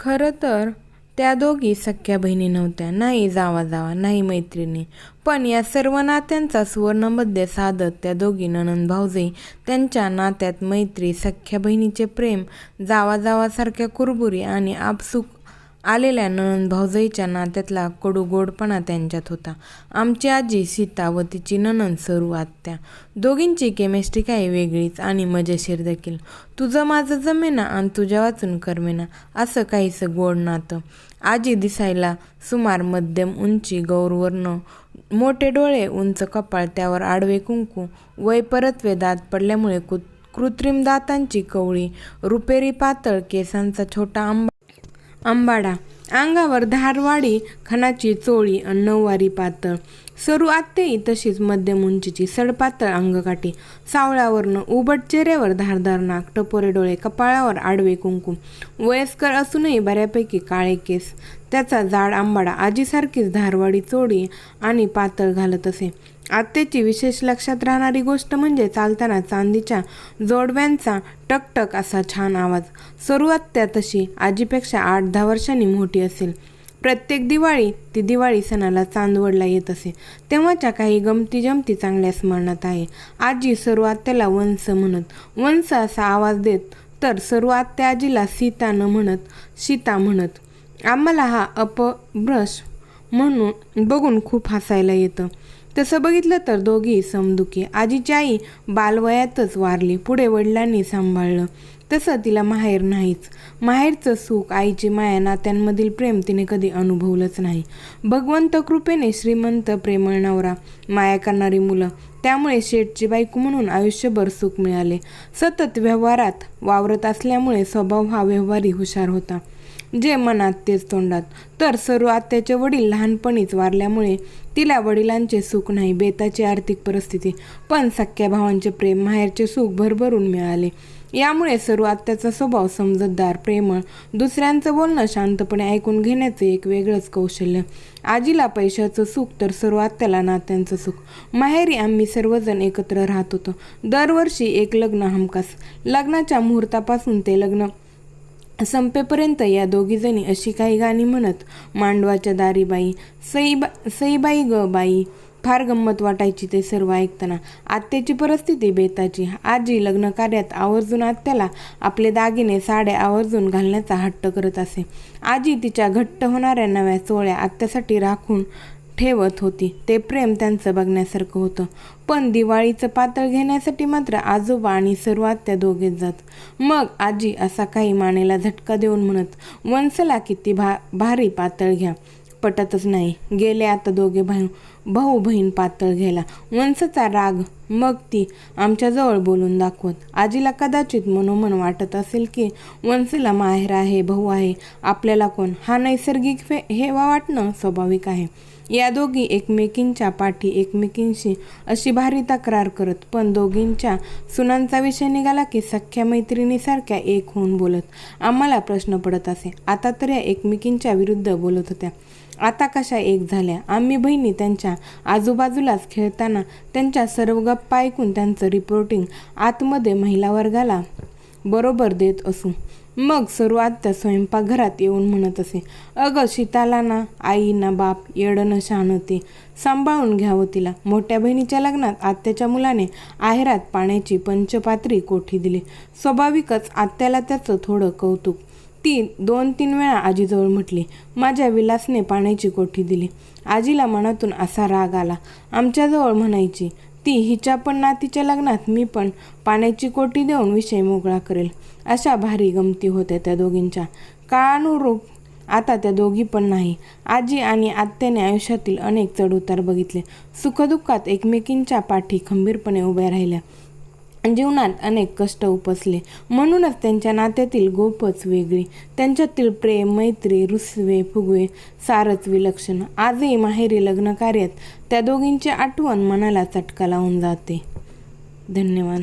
खरं तर त्या दोघी सख्या बहिणी नव्हत्या. नाही जावा जावा नाही मैत्रिणी. पण या सर्व नात्यांचा सुवर्णमध्ये साधत त्या दोघी ननंद भाऊजे त्यांच्या नात्यात मैत्री सख्या बहिणीचे प्रेम जावा जावासारख्या कुरबुरी आणि आपसुक आलेल्या नणंद भाऊजाईच्या नात्यातला कडू गोडपणा त्यांच्यात होता. आमची आजी सीता व तिची नणंद सरू आत्या. दोघींची केमिस्ट्री काही वेगळीच आणि मजेशीर देखील. तुझं माझं जमेना आणि तुझ्या वाचून करमेना असं काहीसं गोड नातं. आजी दिसायला सुमार मध्यम उंची गौरवर्ण मोठे डोळे उंच कपाळ त्यावर आडवे कुंकू वय परतवे दात पडल्यामुळे कुत कृत्रिम दातांची कवळी रुपेरी पातळ केसांचा छोटा आंबा आंबाडा. अंगावर धारवाडी खणाची चोळी आणि नऊवारी पातळ. सरू आत्तेही तशीच मध्यम उंचीची सडपातळ अंगकाठी. सावळ्यावरनं उबट चेहऱ्यावर धारदार नाक टपोरे डोळे कपाळावर आडवे कुंकुम वयस्कर असूनही बऱ्यापैकी काळे केस. त्याचा जाड आंबाडा आजीसारखीच धारवाडी चोळी आणि पातळ घालत असे. आत्तेची विशेष लक्षात राहणारी गोष्ट म्हणजे चालताना चांदीच्या जोडव्यांचा टकटक असा छान आवाज. सुरुवात त्या तशी आजीपेक्षा आठ दहा वर्षांनी मोठी असेल. प्रत्येक दिवाळी ती दिवाळी सणाला चांदवडला येत असे. तेव्हाच्या काही गमती जमती चांगल्या स्मरणात आहे. आजी सर्व त्याला वंस म्हणत. वंस असा आवाज देत तर सर्व त्या आजीला सीता न म्हणत सीता म्हणत. आम्हाला हा अपभ्रश म्हणून बघून खूप हसायला येतं. तसं बघितलं तर दोघी समदुखी. आजीची आई बालवयातच वारली पुढे वडिलांनी सांभाळलं. तसं तिला माहेर नाहीच. माहेरचं सुख आईची माया नात्यांमधील प्रेम तिने कधी अनुभवलंच नाही. भगवंत कृपेने श्रीमंत प्रेमळ नवरा माया करणारी मुलं त्यामुळे शेठची बायको म्हणून आयुष्यभर सुख मिळाले. सतत व्यवहारात वावरत असल्यामुळे स्वभाव हा व्यवहारी हुशार होता. जे मनात तेच तोंडात. तर सर्व आत्याचे वडील लहानपणीच वारल्यामुळे तिला वडिलांचे सुख नाही बेताची आर्थिक परिस्थिती पण सख्या भावांचे प्रेम माहेरचे सुख भरभरून मिळाले. यामुळे सर्व आत्याचा स्वभाव समजतदार प्रेमळ दुसऱ्यांचं बोलणं शांतपणे ऐकून घेण्याचे एक वेगळंच कौशल्य. आजीला पैशाचं सुख तर सर्व आत्याला नात्यांचं सुख. माहेरी आम्ही सर्वजण एकत्र राहत होतो. दरवर्षी एक लग्न हमखास. लग्नाच्या मुहूर्तापासून ते लग्न संपेपर्यंत या दोघीजणी अशी काही गाणी म्हणत मांडवाच्या दारीबाई सईबा सईबाई ग बाई फार गंमत वाटायची ते सर्व ऐकताना. आत्याची परिस्थिती बेताची. आजी लग्न कार्यात आवर्जून आत्याला आपले दागिने साड्या आवर्जून घालण्याचा हट्ट करत असे. आजी तिच्या घट्ट होणाऱ्या नव्या सोहळ्या आत्यासाठी राखून ठेवत होती. ते प्रेम त्यांचं बघण्यासारखं होतं. पण दिवाळीचं पातळ घेण्यासाठी मात्र आजोबा आणि सुरुवात त्या दोघेच जात. मग आजी असा काही मानेला झटका देऊन म्हणत वंसला किती भा भारी पातळ घ्या. पटतच नाही. गेले आता दोघे भाऊ भाऊ बहीण पातळ घ्यायला. वंसचा राग मग ती आमच्याजवळ बोलून दाखवत. आजीला कदाचित मनोमन वाटत असेल की वंसला माहेर आहे भाऊ आहे. आपल्याला कोण? हा नैसर्गिक फे हेवा वाटणं स्वाभाविक आहे. या दोघी एकमेकींच्या पाठी एकमेकींशी अशी भारी तक्रार करत पण दोघींच्या सुनांचा विषय निघाला की सख्या मैत्रिणीसारख्या एक होऊन बोलत. आम्हाला प्रश्न पडत असे. आता तर या एकमेकींच्या विरुद्ध बोलत होत्या. आता कशा एक झाल्या? आम्ही बहिणी त्यांच्या आजूबाजूलाच खेळताना त्यांच्या सर्व गप्पा ऐकून त्यांचं रिपोर्टिंग आतमध्ये महिला वर्गाला बरोबर देत असू. मग सुरुवात त्या स्वयंपाकघरात येऊन म्हणत असे. अगं शीताला ना आई ना बाप येडं शान होते. सांभाळून घ्यावं तिला. मोठ्या बहिणीच्या लग्नात आत्याच्या मुलाने आहेरात पाण्याची पंचपात्री कोठी दिली. स्वाभाविकच आत्याला त्याचं थोडं कौतुक. ती दोन तीन वेळा आजीजवळ म्हटली माझ्या विलासने पाण्याची कोठी दिली. आजीला मनातून असा राग आला. आमच्याजवळ म्हणायची ती हिच्या पण नातीच्या लग्नात मी पण पाण्याची कोटी देऊन विषय मोकळा करेल. अशा भारी गमती होत्या त्या दोघींच्या. काळानुरूप आता त्या दोघी पण नाही. आजी आणि आत्याने आयुष्यातील अनेक चढउतार बघितले. सुखदुःखात एकमेकींच्या पाठी खंबीरपणे उभ्या राहिल्या. जीवनात अनेक कष्ट उपसले. म्हणूनच त्यांच्या नात्यातील गोपच वेगळी. त्यांच्यातील प्रेम मैत्री रुसवे फुगवे सारच विलक्षण. आजही माहेरी लग्न कार्यात त्या दोघींची आठवण मनाला चटका लावून जाते. धन्यवाद.